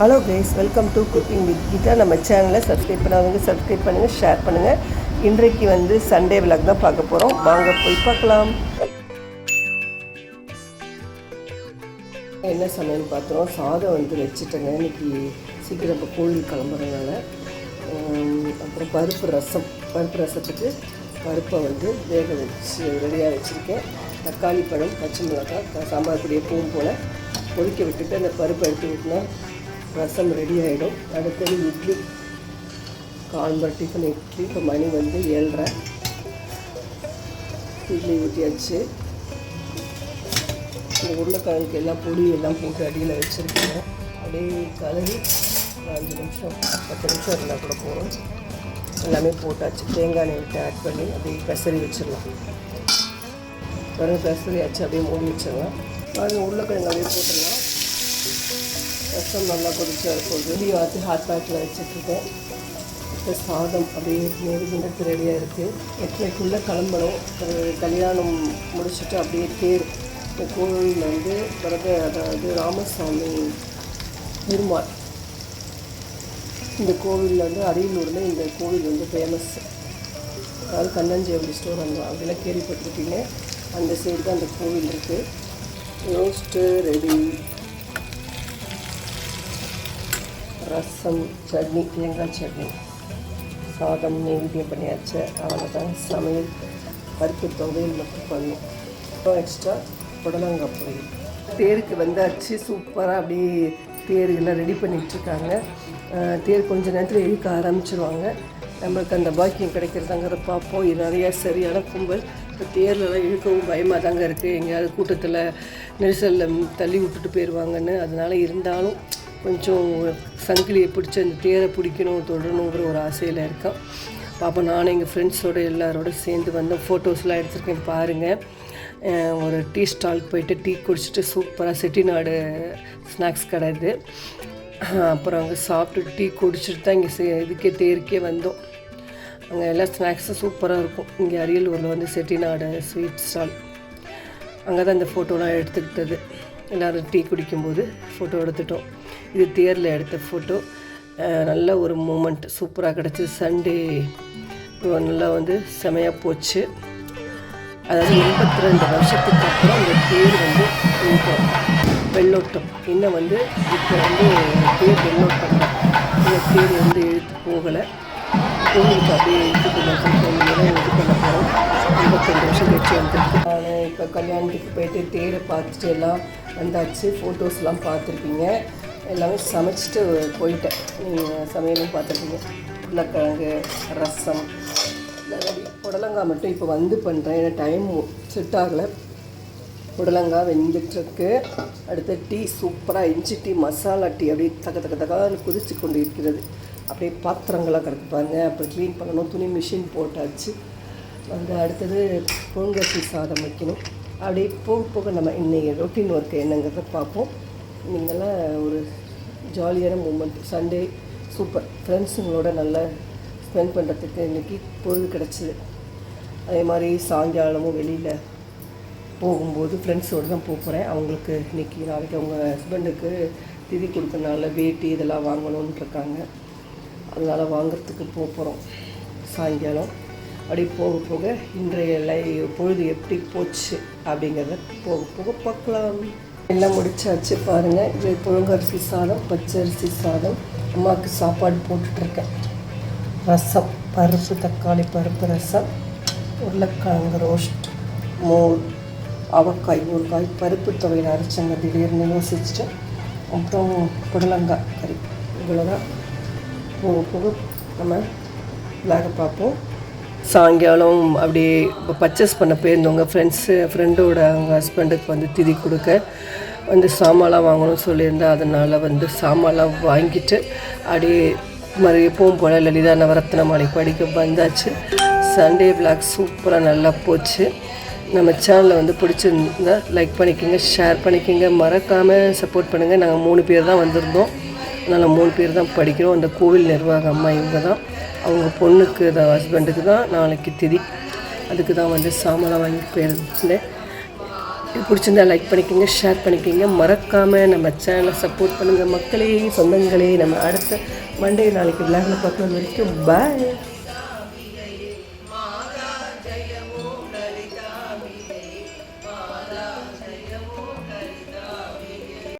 Hello guys welcome to cooking with Geetha நம்ம சேனலை subscribe பண்ணாதவங்க சப்ஸ்கிரைப் பண்ணுங்கள் ஷேர் பண்ணுங்கள் இன்றைக்கு வந்து சண்டே விலாக் தான் பார்க்க போகிறோம் வாங்க போய் பார்க்கலாம். என்ன சமையல் பார்த்துறோம் சாதம் வந்து வச்சுட்டேங்க. இன்னைக்கு சீக்கிரம் இப்போ கோவில் கிளம்புறதுனால. அப்புறம் பருப்பு ரசம். பருப்பு ரசத்துக்கு பருப்பை வந்து வேக வச்சு ரெடியாக வச்சுருக்கேன். தக்காளி பழம் பச்சை மிளகாய் சாம்பார் பொடியை எப்பவும் போல் கொதிக்க விட்டுட்டு அந்த பருப்பை எடுத்து விட்டுனா ரசம் ரெடி ஆகிடும் அடுத்தது இட்லி. Call for tiffin idli. இப்போ மணி வந்து ஏழ்ரை. இட்லி ஊற்றியாச்சு இந்த உருளைக்கிழங்கு எல்லாம் பொடி எல்லாம் போட்டு அடியில் வச்சுருக்கேன். அப்படியே கலரி ஒரு அஞ்சு நிமிஷம் பத்து நிமிஷம் இருந்தால் கூட போகிறோம் எல்லாமே போட்டாச்சு. தேங்காய் எண்ணெய் விட்டு ஆட் பண்ணி அப்படியே பெசரி வச்சிடலாம். வெறும் பெசரியாச்சு அப்படியே மூடி வச்சிடலாம். அது உருளைக்கிழங்கு அப்படியே போட்டுடலாம். ரசம் நல்லா கொதிச்சு இருக்கும் புளி வாத்து ஹாட் பேக்கில் வச்சுட்ருக்கேன். இப்போ சாதம் அப்படியே நெருங்கினத்து ரெடியாக இருக்குது எட்டரைக்குள்ளே கிளம்பணும்? ஒரு கல்யாணம் முடிச்சுட்டு அப்படியே தேர் இந்த கோவில் வந்து வரத அதாவது ராமசாமி பெருமாள். இந்த கோவிலில் வந்து அரியலூரில் இந்த கோவில் வந்து ஃபேமஸ் அதாவது கண்ணஞ்சேவடி ஸ்டோர் அங்கே அதெல்லாம் கேள்விப்பட்டிருக்கீங்க அந்த சைடு தான் அந்த கோவில் இருக்குது ரோஸ்ட்டு ரெடி ரசம் சட்னி தேங்காய் சட்னி. சாதம் நெய்வேத்தியம் பண்ணியாச்சு. அவ்வளோதான் சமையல் பருப்பு துவையல் மட்டும் பண்ணும். அப்புறம் எக்ஸ்ட்ரா புடலங்காய் பொரியல் தேருக்கு வந்தாச்சு. சூப்பராக அப்படியே தேர் எல்லாம் ரெடி பண்ணிகிட்ருக்காங்க தேர் கொஞ்ச நேரத்தில் இழுக்க ஆரம்பிச்சிருவாங்க. நம்மளுக்கு அந்த பாக்கியம் கிடைக்கிறதாங்கிற பார்ப்போம். இது நிறையா சரியான கும்பல். இப்போ தேர்லலாம் இழுக்கவும் பயமாக தாங்க இருக்குது எங்கேயாவது கூட்டத்தில் நெரிசலில் தள்ளி விட்டுட்டு போயிடுவாங்கன்னு அதனால் இருந்தாலும் கொஞ்சம் சங்கிலியை பிடிச்சி அந்த தேரை பிடிக்கணும் தொடரணுங்கிற ஒரு ஆசையில் இருக்கேன். பாப்பா நானும் எங்கள் ஃப்ரெண்ட்ஸோட எல்லாரோட சேர்ந்து வந்து ஃபோட்டோஸ்லாம் எடுத்திருக்கேன் பாருங்கள் ஒரு டீ ஸ்டாலுக்கு போயிட்டு டீ குடிச்சிட்டு சூப்பராக செட்டிநாடு ஸ்நாக்ஸ் கடை இது. அப்புறம் அங்கே சாப்பிட்டு டீ குடிச்சிட்டு தான் இங்கே சே- இதுக்கே தேருக்கே வந்தோம். அங்கே எல்லா ஸ்நாக்ஸும் சூப்பராக இருக்கும். இங்கே அரியலூரில் வந்து செட்டிநாடு ஸ்வீட் ஸ்டால் அங்கே தான் இந்த ஃபோட்டோலாம் எடுத்துக்கிட்டது. எல்லோரும் டீ குடிக்கும்போது ஃபோட்டோ எடுத்துட்டோம். இது தேரில் எடுத்த ஃபோட்டோ நல்ல ஒரு மூமெண்ட் சூப்பராக கிடச்சி சண்டே நல்லா வந்து செமையாக போச்சு. அதாவது எண்பத்தி ரெண்டு வருஷத்துக்கு அப்புறம் இந்த தேர் வந்து இப்போ வெள்ளோட்டம். இன்னும் வந்து இப்போ வந்து தேர் வெள்ளோட்டம். தான். இந்த தேர் வந்து இழுத்து போகலை. கோவிலுக்கு அப்படியே இழுத்து கொஞ்சம் இது பண்ண போகிறோம் எண்பத்தெண்டு வருஷம் கழிச்சு வந்துருக்கு. நான் இப்போ கல்யாணத்துக்கு போயிட்டு தேரை பார்த்துட்டு எல்லாம் வந்தாச்சு ஃபோட்டோஸ்லாம் பார்த்துருப்பீங்க. எல்லாமே சமைச்சிட்டு போயிட்டேன். நீங்கள் சமையலும் பார்த்துருப்பீங்க. உருளைக்கிழங்கு ரசம் புடலங்காய் மட்டும் இப்போ வந்து பண்ணுறேன் ஏன்னா டைம் செட் ஆகலை. புடலங்காய் வெந்துட்டுருக்கு. அடுத்து டீ சூப்பராக இஞ்சி டீ மசாலா டீ அப்படியே தக்க தக்க தகான்னு குதிச்சு கொண்டு இருக்கிறது. அப்படியே பாத்திரங்களாக கிடக்குப்பாங்க அப்புறம் க்ளீன் பண்ணணும். துணி மிஷின் போட்டாச்சு. வந்து அடுத்தது பொங்கச்சி சாதம் வைக்கணும். அப்படியே போக போக நம்ம இன்றைக்கி ரொட்டீன் ஒர்க் என்னங்கிறத பார்ப்போம். நீங்களாம் ஒரு ஜாலியான மூமெண்ட் சண்டே சூப்பர் ஃப்ரெண்ட்ஸுங்களோட நல்லா ஸ்பெண்ட் பண்ணுறதுக்கு இன்றைக்கி பொழுது கிடச்சிது. அதே மாதிரி சாயங்காலமும் வெளியில் போகும்போது ஃப்ரெண்ட்ஸோடு தான் போக போகிறேன் அவங்களுக்கு இன்றைக்கி நாளைக்கு அவங்க ஹஸ்பண்டுக்கு திதி கொடுக்கறனால வேட்டி இதெல்லாம் வாங்கணும்னு இருக்காங்க. அதனால் வாங்கிறதுக்கு போக போகிறோம் சாயங்காலம். அப்படி போக போக இன்றைய லை பொழுது எப்படி போச்சு அப்படிங்கிறத போக போக பார்க்கலாம். எல்லாம் முடிச்சாச்சு பாருங்கள் இது புழுங்கரிசி சாதம் பச்சரிசி சாதம். அம்மாவுக்கு சாப்பாடு போட்டுட்ருக்கேன். ரசம் பருப்பு தக்காளி பருப்பு ரசம் உருளைக்கிழங்கு ரோஸ்ட் மோர் அவக்காய் ஊறுகாய் பருப்பு துவையில் அரைச்சங்க. திடீர்னு யோசிச்சுட்டு அப்புறம் புடலங்காய் கறி. இவ்வளோதான் போக போக நம்ம விளாக பார்ப்போம். சாயங்காலம் அப்படியே இப்போ பர்ச்சேஸ் பண்ண போயிருந்தவங்க ஃப்ரெண்ட்ஸு ஃப்ரெண்டோட அவங்க ஹஸ்பண்டுக்கு வந்து திதி கொடுக்க வந்து சாமான்லாம் வாங்கணும்னு சொல்லியிருந்தேன் அதனால் வந்து சாமான்லாம் வாங்கிட்டு அப்படியே மாதிரி எப்பவும் போல் லலிதா நவரத்ன மாலை படிக்க வந்தாச்சு. சண்டே பிளாக் சூப்பராக நல்லா போச்சு. நம்ம சேனலை வந்து பிடிச்சிருந்தா லைக் பண்ணிக்கோங்க ஷேர் பண்ணிக்கோங்க. மறக்காமல் சப்போர்ட் பண்ணுங்கள் நாங்கள் மூணு பேர் தான் வந்திருந்தோம். அதனால் மூணு பேர் தான் படிக்கிறோம். அந்த கோவில் நிர்வாக அம்மா இவங்க தான். அவங்க பொண்ணுக்கு ஹஸ்பண்டுக்கு தான் நாளைக்கு திதி. அதுக்கு தான் வந்து சாமான்லாம் வாங்கி போயிருந்தேன். இது பிடிச்சிருந்தா லைக் பண்ணிக்கோங்க ஷேர் பண்ணிக்கோங்க. மறக்காமல் நம்ம சேனலை சப்போர்ட் பண்ணுங்கள் மக்களே சொந்தங்களே. நம்ம அடுத்த மண்டே நாளைக்கு விளையாட பார்க்குற வரைக்கும் பாய்